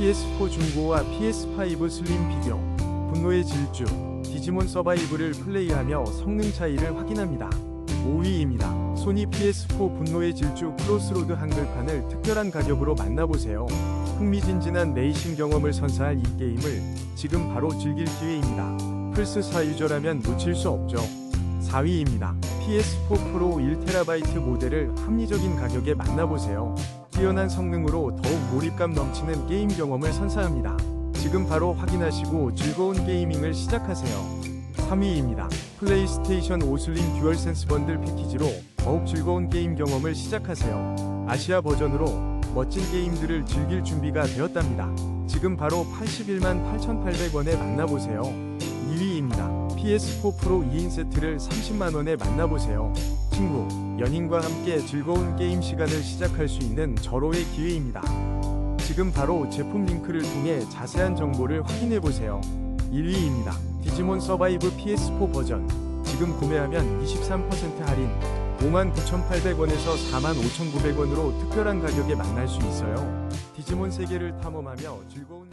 PS4 중고와 PS5 슬림 비교, 분노의 질주, 디지몬 서바이브를 플레이하며 성능 차이를 확인합니다. 5위입니다. 소니 PS4 분노의 질주 크로스로드 한글판을 특별한 가격으로 만나보세요. 흥미진진한 레이싱 경험을 선사할 이 게임을 지금 바로 즐길 기회입니다. 플스4 유저라면 놓칠 수 없죠. 4위입니다. PS4 프로 1TB 모델을 합리적인 가격에 만나보세요. 뛰어난 성능으로 더욱 몰입감 넘치는 게임 경험을 선사합니다. 지금 바로 확인하시고 즐거운 게이밍을 시작하세요. 3위입니다. 플레이스테이션 5 슬림 듀얼센스 번들 패키지로 더욱 즐거운 게임 경험을 시작하세요. 아시아 버전으로 멋진 게임들을 즐길 준비가 되었답니다. 지금 바로 81만 8,800원에 만나보세요. 2위입니다. PS4 프로 2인 세트를 30만원에 만나보세요. 친구, 연인과 함께 즐거운 게임 시간을 시작할 수 있는 절호의 기회입니다. 지금 바로 제품 링크를 통해 자세한 정보를 확인해보세요. 1위입니다. 디지몬 서바이브 PS4 버전. 지금 구매하면 23% 할인, 59,800원에서 45,900원으로 특별한 가격에 만날 수 있어요. 디지몬 세계를 탐험하며 즐거운